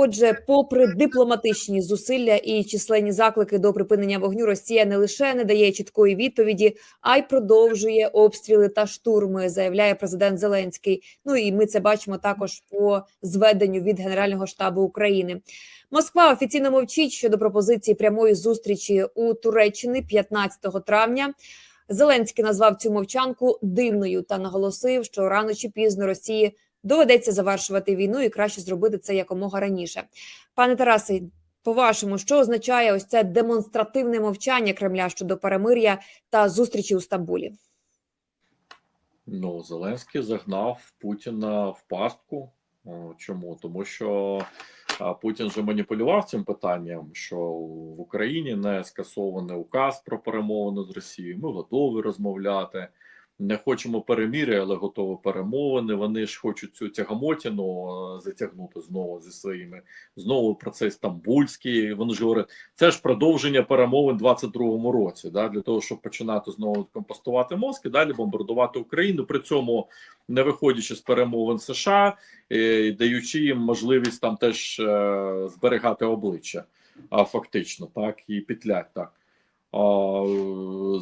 Отже, попри дипломатичні зусилля і численні заклики до припинення вогню, Росія не лише не дає чіткої відповіді, а й продовжує обстріли та штурми, заявляє президент Зеленський. Ну і ми це бачимо також по зведенню від Генерального штабу України. Москва офіційно мовчить щодо пропозиції прямої зустрічі у Туреччини 15 травня. Зеленський назвав цю мовчанку дивною та наголосив, що рано чи пізно Росії доведеться завершувати війну і краще зробити це якомога раніше. Пане Тарасе, по вашому, що означає ось це демонстративне мовчання Кремля щодо перемир'я та зустрічі у Стамбулі? Ну, Зеленський загнав Путіна в пастку. Чому? Тому що Путін же маніпулював цим питанням, що в Україні не скасований указ про перемовини з Росією. Ми готові розмовляти. Не хочемо переміря, але готові перемовини. Вони ж хочуть цю тягамотіну е, затягнути знову зі своїми знову процес стамбульський. Вони ж говорять, це ж продовження перемовин у 22-му році, да, для того, щоб починати знову компостувати мозк і далі бомбардувати Україну. При цьому не виходячи з перемовин США, і даючи їм можливість там теж е, зберігати обличчя, а фактично, так і петлять так. А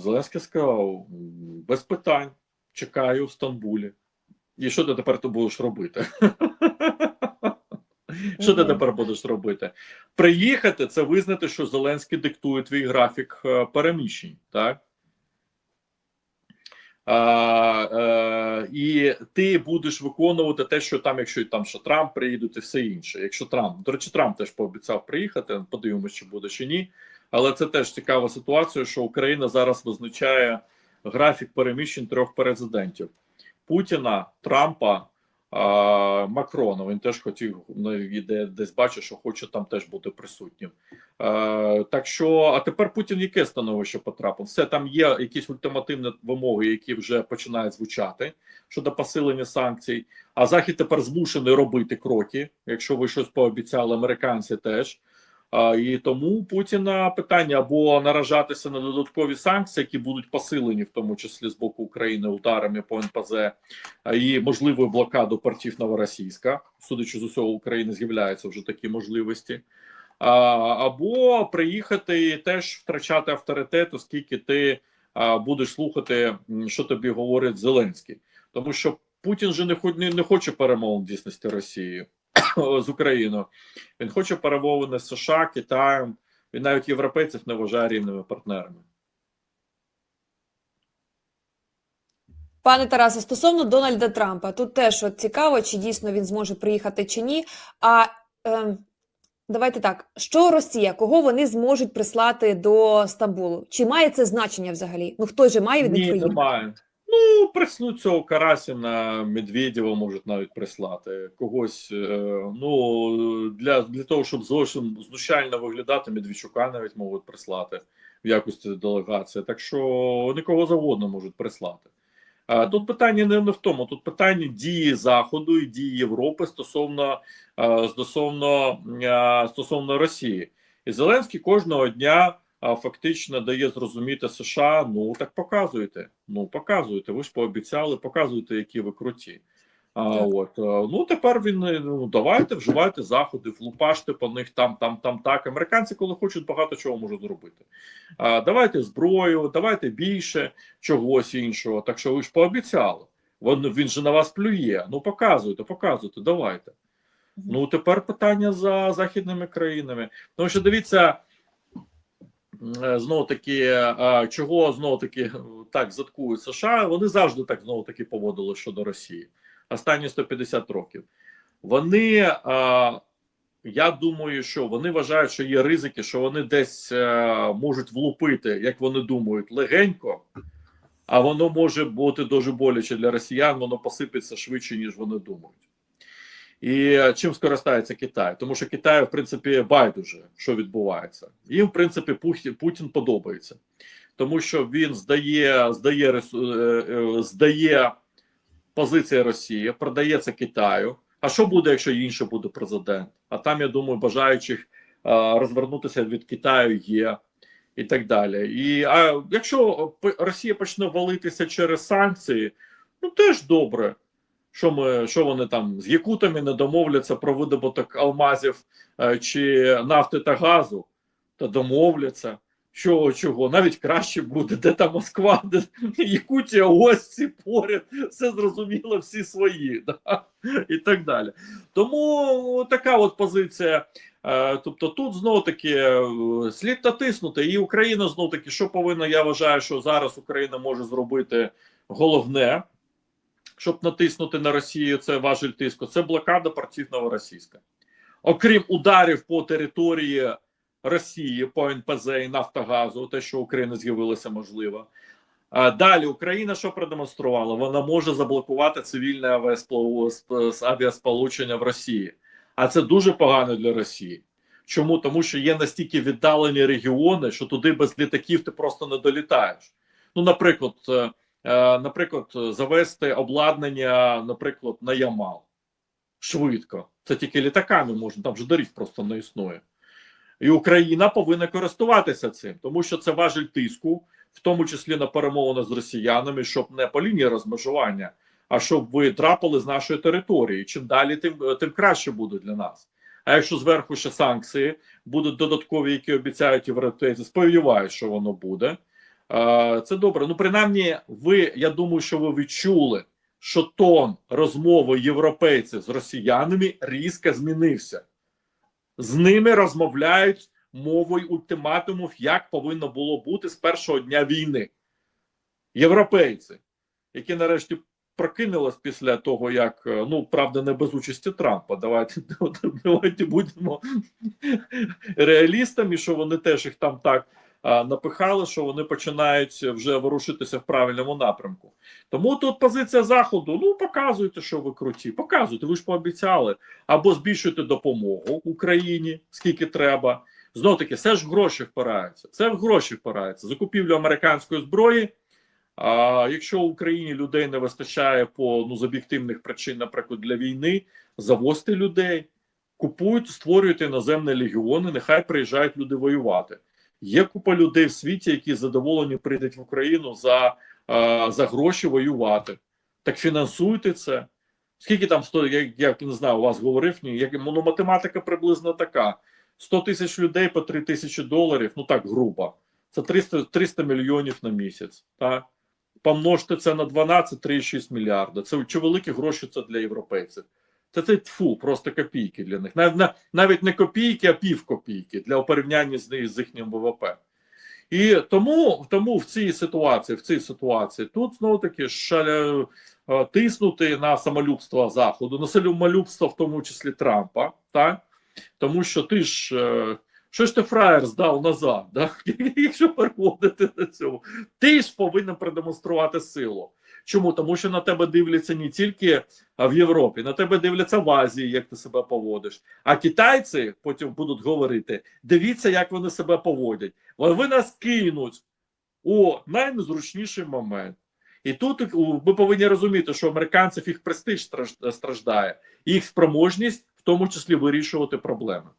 Зеленський сказав: без питань, чекаю в Стамбулі. І що ти тепер ти будеш робити? Що ти тепер будеш робити? Приїхати це визнати, що Зеленський диктує твій графік е, переміщень, так? А, е, і ти будеш виконувати те, що там, якщо там що Трамп приїде, і все інше. Якщо Трамп, до речі, Трамп теж пообіцяв приїхати, подивимося, чи буде чи ні. Але це теж цікава ситуація, що Україна зараз визначає графік переміщень трьох президентів: Путіна, Трампа, а, Макрона. Він теж хотів ну, де, десь бачить, що хоче там теж бути присутнім. Е, так що, а тепер Путін яке становище потрапив? Все там є якісь ультимативні вимоги, які вже починають звучати щодо посилення санкцій. А захід тепер змушений робити кроки, якщо ви щось пообіцяли, американці теж. І тому Путіна питання або наражатися на додаткові санкції, які будуть посилені, в тому числі з боку України ударами по НПЗ і можливою блокаду портів Новоросійська. Судячи з усього, України з'являються вже такі можливості. Або приїхати і теж втрачати авторитет, оскільки ти будеш слухати, що тобі говорить Зеленський, тому що Путін же не, не, хоче перемовин дійсності Росії з Україною. Він хоче перемовини з США, Китаєм. Він навіть європейців не вважає рівними партнерами. Пане Тарасе, стосовно Дональда Трампа, тут теж от цікаво, чи дійсно він зможе приїхати чи ні. А е, давайте так: що Росія, кого вони зможуть прислати до Стамбулу? Чи має це значення взагалі? Ну хто же має від них Ні, приїхати? немає. Ну, прислуть цього Карасіна, Медведєва можуть навіть прислати. Когось, е, ну, для, для того, щоб зовсім знущально виглядати, Медведчука навіть можуть прислати в якості делегації. Так що нікого завгодно можуть прислати. Тут питання не, в тому, тут питання дії Заходу і дії Європи стосовно, е, стосовно, е, стосовно Росії. І Зеленський кожного дня фактично дає зрозуміти США: ну так показуйте. Ну показуйте. Ви ж пообіцяли, показуйте, які ви круті. А от ну тепер він е, ну давайте вживайте заходи, влупаште по них там, там, там так. Американці, коли хочуть, багато чого можуть зробити. А давайте зброю, давайте більше чогось іншого. Так що ви ж пообіцяли. Він, він же на вас плює. Ну показуйте, показуйте, давайте. Ну тепер питання за західними країнами. Тому що дивіться. Знову таки, чого знову таки так заткують США? Вони завжди так знову таки поводили щодо Росії останні 150 років. Вони, я думаю, що вони вважають, що є ризики, що вони десь можуть влупити, як вони думають, легенько, а воно може бути дуже боляче для росіян, воно посипеться швидше, ніж вони думають. І е, чим скористається Китай? Тому що Китаю, в принципі, байдуже, що відбувається. Їм, в принципі, Путін подобається, тому що він здає, здає, е, е, здає позиція Росії, продається Китаю. А що буде, якщо інший буде президент? А там, я думаю, бажаючих розвернутися від Китаю є. І так далі. І а якщо Росія почне валитися через санкції, ну теж добре Що ми, що вони там з якутами не домовляться про видобуток алмазів е, чи нафти та газу, та домовляться. Що чого, навіть краще буде, де там Москва, де Якутія, ось ці поряд, все зрозуміло, всі свої, да? і так далі. Тому така от позиція. Е, Тобто, тут знову таки е, слід натиснути, і Україна знов таки, що повинна, я вважаю, що зараз Україна може зробити головне, щоб натиснути на Росію, це важель тиску, це блокада портів Новоросійська. Окрім ударів по території Росії, по НПЗ і Нафтогазу, те, що Україна з'явилася можливо. Далі Україна що продемонструвала? Вона може заблокувати цивільне авіасполучення в Росії. А це дуже погано для Росії. Чому? Тому що є настільки віддалені регіони, що туди без літаків ти просто не долітаєш. Ну, наприклад, е, наприклад, завести обладнання, наприклад, на Ямал швидко. Це тільки літаками можна, там же доріг просто не існує. І Україна повинна користуватися цим, тому що це важель тиску, в тому числі на перемовини з росіянами, щоб не по лінії розмежування, а щоб ви трапили з нашої території. Чим далі, тим, тим краще буде для нас. А якщо зверху ще санкції будуть додаткові, які обіцяють європейці, сподіваюся, що воно буде. Це добре. Ну, принаймні, ви, я думаю, що ви відчули, що тон розмови європейців з росіянами різко змінився. З ними розмовляють мовою ультиматумів, як повинно було бути з першого дня війни. Європейці, які нарешті прокинулись після того, як е, ну правда, не без участі Трампа. Давайте давайте будемо реалістами, що вони теж їх там так напихали, що вони починають вже ворушитися в правильному напрямку. Тому тут позиція заходу: ну показуйте, що ви круті, показуйте, ви ж пообіцяли, або збільшуйте допомогу Україні, скільки треба. Знов таки, все ж гроші впираються. Це в гроші впирається. Закупівлю американської зброї. А якщо Україні людей не вистачає по ну з об'єктивних причин, наприклад, для війни, завозьте людей, купують, створюйте іноземні легіони, нехай приїжджають люди воювати. Є купа людей в світі, які задоволені прийдуть в Україну за, за гроші воювати. Так фінансуйте це. Скільки там стоїть, я, я не знаю, у вас говорив, ні, як, ну, математика приблизно така: 100 тисяч людей по 3 тисячі доларів, ну так грубо. Це 300, 300 мільйонів на місяць. Так? Помножте це на 12, 3,6 мільярда. Це чи великі гроші це для європейців. Це це тфу, просто копійки для них. Навіть, навіть не копійки, а пів копійки для порівняння з, з їхнім ВВП. І тому, тому в цій ситуації, в цій ситуації, тут знову таки шаля, е, тиснути на самолюбство Заходу, на самолюбство, в тому числі Трампа, так? тому що ти ж. е, Що ж ти фраєр здав назад, да? якщо переводити на цьому, ти ж повинен продемонструвати силу. Чому? Тому що на тебе дивляться не тільки в Європі, на тебе дивляться в Азії, як ти себе поводиш. А китайці потім будуть говорити: дивіться, як вони себе поводять. Вони нас кинуть у найнезручніший момент. І тут у, ми повинні розуміти, що американців їх престиж страждає, їх спроможність, в тому числі вирішувати проблеми.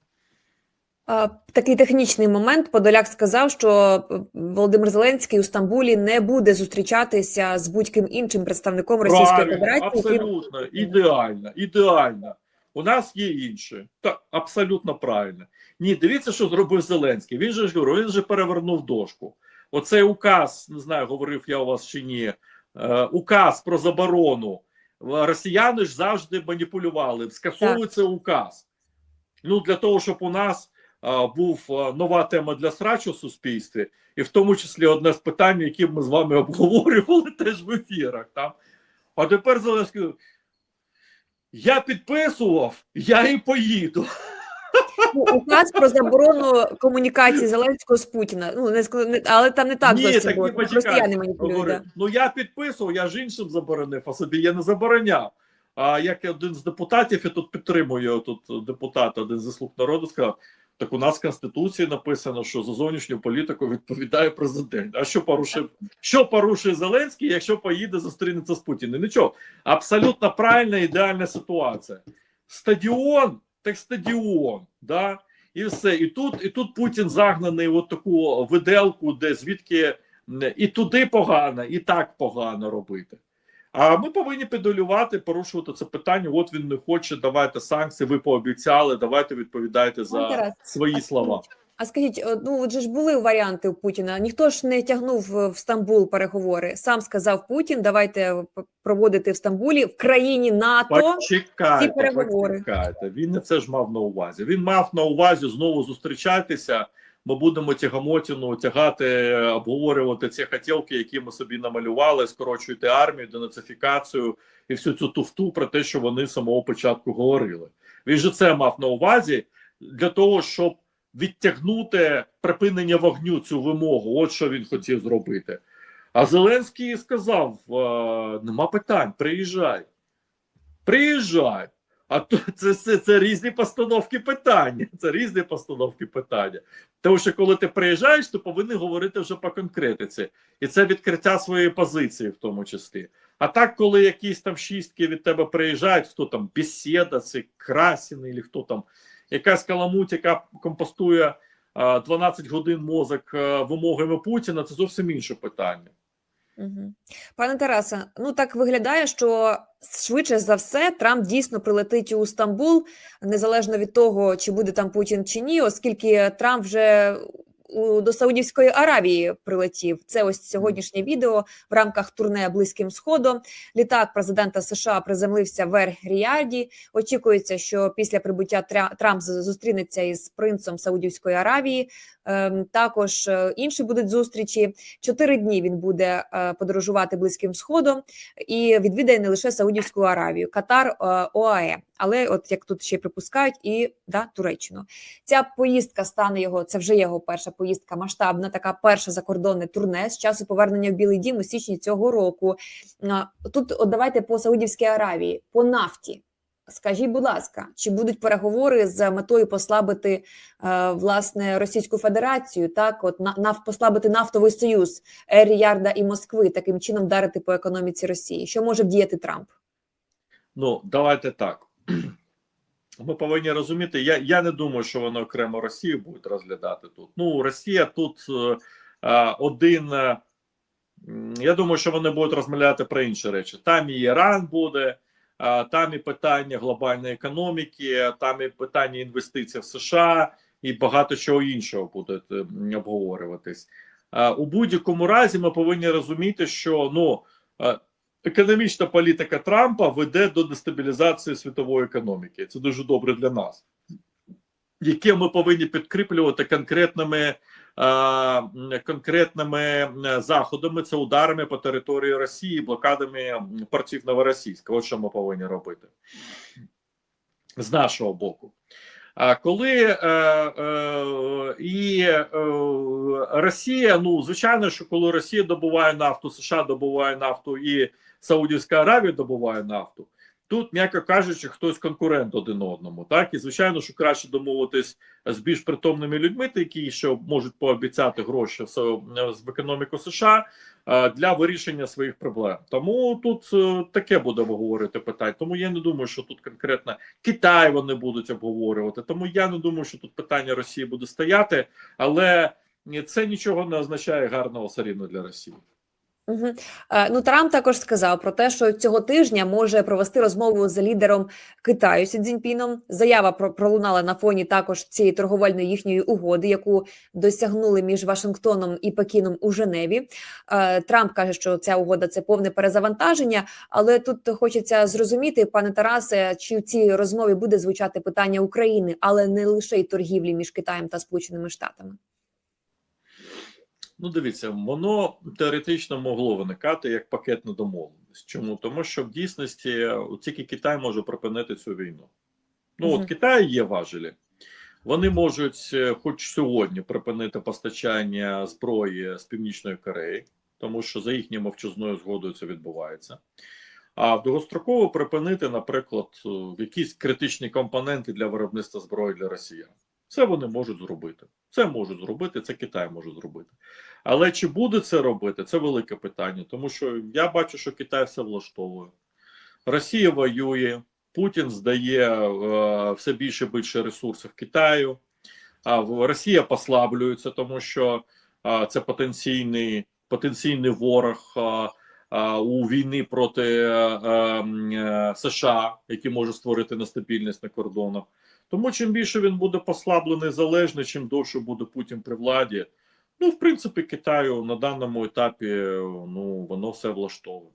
Такий технічний момент. Подоляк сказав, що е, Володимир Зеленський у Стамбулі не буде зустрічатися з будь-ким іншим представником Російської Правильно, Федерації. абсолютно, ідеально, ідеально. У нас є інше. Так, абсолютно правильно. Ні, дивіться, що зробив Зеленський. Він же він же перевернув дошку. Оцей указ, не знаю, говорив я у вас чи ні. Е, указ про заборону. Росіяни ж завжди маніпулювали. Скасовується указ. Ну, для того, щоб у нас був нова тема для срачу в суспільстві, і в тому числі одне з питань, які ми з вами обговорювали теж в ефірах. Там. А тепер Зеленський. Я підписував, я і поїду. Ну, Указ про заборону комунікації Зеленського з Путіна. Ну не але там не так Ні, так було. Росіяни маніпулюють. Ну я підписував, я ж іншим заборонив, а собі я не забороняв. А як один з депутатів, я тут підтримую тут депутат, один зі слуг народу сказав: так у нас в Конституції написано, що за зовнішню політику відповідає президент. А що порушив, що порушує Зеленський, якщо поїде зустрінеться з Путіним? Нічого, абсолютно правильна ідеальна ситуація. Стадіон, так стадіон, да. І все, і тут, і тут Путін загнаний в таку виделку, де звідки і туди погано, і так погано робити. А ми повинні педалювати, порушувати це питання. От він не хоче, давайте санкції. Ви пообіцяли, давайте відповідайте за Тарас, свої слова. А скажіть, ну от же ж були варіанти у Путіна. Ніхто ж не тягнув е, в Стамбул переговори. Сам сказав Путін, давайте проводити в Стамбулі в країні НАТО. Почекайте, ці переговори. почекайте. Він не це ж мав на увазі. Він мав на увазі знову зустрічатися. Ми будемо тягамотіну тягати, обговорювати ці хотілки, які ми собі намалювали, скорочуйте армію, денацифікацію і всю цю туфту про те, що вони з самого початку говорили. Він же це мав на увазі для того, щоб відтягнути припинення вогню цю вимогу. От що він хотів зробити. А Зеленський сказав: е, нема питань, приїжджай. Приїжджай. А то це, це, це різні постановки питання. Це різні постановки питання. Тому що коли ти приїжджаєш, то повинен говорити вже по конкретиці. І це відкриття своєї позиції, в тому числі. А так, коли якісь там шістки від тебе приїжджають, хто там бесіда, це Красін, і хто там, якась каламуть, яка компостує 12 годин мозок вимогами Путіна, це зовсім інше питання. Пане Тарасе, ну так виглядає, що швидше за все Трамп дійсно прилетить у Стамбул, незалежно від того, чи буде там Путін чи ні, оскільки Трамп вже до Саудівської Аравії прилетів. Це ось сьогоднішнє відео в рамках турне Близьким Сходом. Літак президента США приземлився в Ер-Ріаді. Очікується, що після прибуття Трамп зустрінеться із принцем Саудівської Аравії. Ем, Також е, інші будуть зустрічі. Чотири дні він буде е, подорожувати близьким сходом і відвідає не лише Саудівську Аравію, Катар, е, ОАЕ, але от як тут ще припускають, і да, Туреччину. Ця поїздка стане його. Це вже його перша поїздка, масштабна, така перша закордонне турне з часу повернення в Білий Дім у січні цього року. Тут от давайте по Саудівській Аравії, по нафті. Скажіть, будь ласка, чи будуть переговори з метою послабити е, власне Російську Федерацію, так от на, нав, послабити нафтовий союз Ер-Ярда і Москви, таким чином вдарити по економіці Росії? Що може вдіяти Трамп? Ну, давайте так. Ми повинні розуміти, я, я не думаю, що вони окремо Росію будуть розглядати тут. Ну, Росія тут е, е, один. е, я думаю, що вони будуть розмовляти про інші речі. Там і Іран буде, е, там і питання глобальної економіки, там і питання інвестицій в США, і багато чого іншого буде е, обговорюватись. Е, у будь-якому разі ми повинні розуміти, що ну. Економічна політика Трампа веде до дестабілізації світової економіки. Це дуже добре для нас, яке ми повинні підкріплювати конкретними, конкретними е, заходами. Це ударами по території Росії, блокадами портів Новоросійська. От що ми повинні робити з нашого боку. А коли е, е, і е, Росія, ну звичайно, що коли Росія добуває нафту, США добуває нафту і Саудівська Аравія добуває нафту, тут, м'яко кажучи, хтось конкурент один одному. Так і звичайно, що краще домовитись з більш притомними людьми, які що можуть пообіцяти гроші в, економіку США е, для вирішення своїх проблем. Тому тут е, таке буде обговорити питання. Тому я не думаю, що тут конкретно Китай вони будуть обговорювати. Тому я не думаю, що тут питання Росії буде стояти, але це нічого не означає гарного все для Росії. Угу. Ну Трамп також сказав про те, що цього тижня може провести розмову з лідером Китаю Сі Цзіньпіном. Заява про пролунала на фоні також цієї торговельної їхньої угоди, яку досягнули між Вашингтоном і Пекіном у Женеві. Е, Трамп каже, що ця угода це повне перезавантаження. Але тут хочеться зрозуміти, пане Тарасе, чи в цій розмові буде звучати питання України, але не лише й торгівлі між Китаєм та Сполученими Штатами. Ну, дивіться, воно теоретично могло виникати як пакетна домовленість. Чому? Тому що в дійсності е, тільки Китай може припинити цю війну. Ну, Мгм. от Китай є важелі. Вони можуть, е, хоч сьогодні, припинити постачання зброї з Північної Кореї, тому що за їхньою мовчазною згодою це відбувається. А довгостроково припинити, наприклад, е, якісь критичні компоненти для виробництва зброї для росіян. Це вони можуть зробити. Це можуть зробити, це Китай може зробити. Але чи буде це робити, це велике питання, тому що я бачу, що Китай все влаштовує. Росія воює, Путін здає е, все більше і більше ресурсів Китаю, а Росія послаблюється, тому що е, це потенційний, потенційний ворог. е, а, у війни проти е, е, е, США, які може створити нестабільність на кордонах. Тому чим більше він буде послаблений, залежний, чим довше буде Путін при владі. Ну, в принципі, Китаю на даному етапі ну воно все влаштовує.